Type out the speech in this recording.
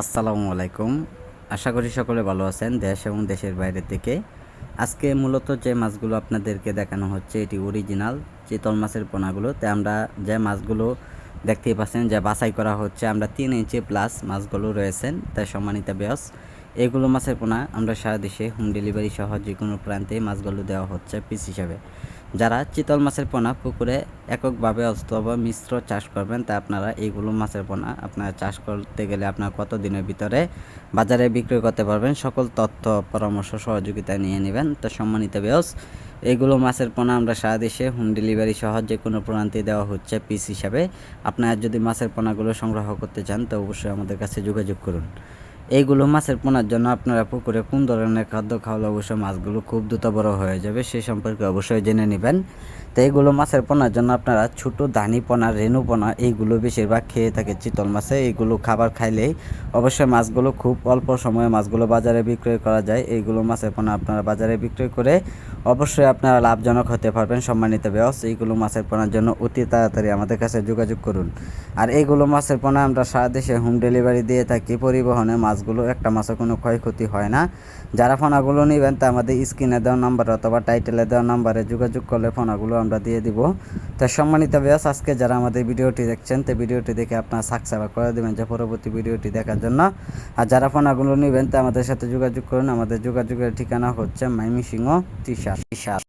আসসালামু আলাইকুম। আশা করি সকলে ভালো আছেন দেশ এবং দেশের বাইরে থেকে। আজকে মূলত যে মাছগুলো আপনাদেরকে দেখানো হচ্ছে, এটি অরিজিনাল চিতল মাছের পোনাগুলো। তাই আমরা যে মাছগুলো দেখতেই পাচ্ছেন, যে বাছাই করা হচ্ছে, আমরা তিন ইঞ্চি প্লাস মাছগুলো রয়েছেন তাই সম্মানিত ব্যাস এগুলো মাছের পোনা আমরা সারা দেশে হোম ডেলিভারি সহ যে কোনো প্রান্তে মাছগুলো দেওয়া হচ্ছে পিস হিসাবে। যারা চিতল মাছের পোনা পুকুরে এককভাবে অথবা মিশ্র চাষ করবেন, তা আপনারা এইগুলো মাছের পোনা আপনারা চাষ করতে গেলে আপনার কত দিনের ভিতরে বাজারে বিক্রি করতে পারবেন, সকল তথ্য, পরামর্শ, সহযোগিতা নিয়ে নেবেন। তো সম্মানিত বেয়স এগুলো মাছের পোনা আমরা সারা দেশে হোম ডেলিভারি সহ যে কোনো প্রান্তে দেওয়া হচ্ছে পিস হিসাবে। আপনারা যদি মাছের পোনাগুলো সংগ্রহ করতে চান, তো অবশ্যই আমাদের কাছে যোগাযোগ করুন। এইগুলো মাছের পোনার জন্য আপনারা পুকুরে কোন ধরনের খাদ্য খাওয়ালে অবশ্যই মাছগুলো খুব দ্রুত বড় হয়ে যাবে সেই সম্পর্কে অবশ্যই জেনে নেবেন। তো এইগুলো মাছের পোনার জন্য আপনারা ছোট দানি পোনা, রেণু পোনা, এইগুলো বেশিরভাগ খেয়ে থাকে চিতল মাছে। এইগুলো খাবার খাইলেই অবশ্যই মাছগুলো খুব অল্প সময়ে মাছগুলো বাজারে বিক্রয় করা যায়। এইগুলো মাছের পোনা আপনারা বাজারে বিক্রয় করে অবশ্যই আপনারা লাভজনক হতে পারবেন সম্মানিত ব্যবস এইগুলো মাছের পোনার জন্য অতি তাড়াতাড়ি আমাদের কাছে যোগাযোগ করুন। আর এইগুলো মাছের পোনা আমরা সারা দেশে হোম ডেলিভারি দিয়ে থাকি। পরিবহনে মাছগুলো, একটা মাছের কোনো ক্ষয়ক্ষতি হয় না। যারা ফোনাগুলো নেবেন, তা আমাদের স্ক্রিনে দেওয়া নাম্বার অথবা টাইটেলে দেওয়া নাম্বারে যোগাযোগ করলে ফোনাগুলো আমরা দিয়ে দিব। তো সম্মানিত ব্যাস আজকে যারা আমাদের ভিডিওটি দেখছেন, তো ভিডিওটি দেখে আপনারা সাবস্ক্রাইব করে দেবেন যে পরবর্তী ভিডিওটি দেখার জন্য। আর যারা ফোনাগুলো নেবেন, তা আমাদের সাথে যোগাযোগ করুন। আমাদের যোগাযোগের ঠিকানা হচ্ছে মাইমিসিংহ টিশার্ট টিশার্ট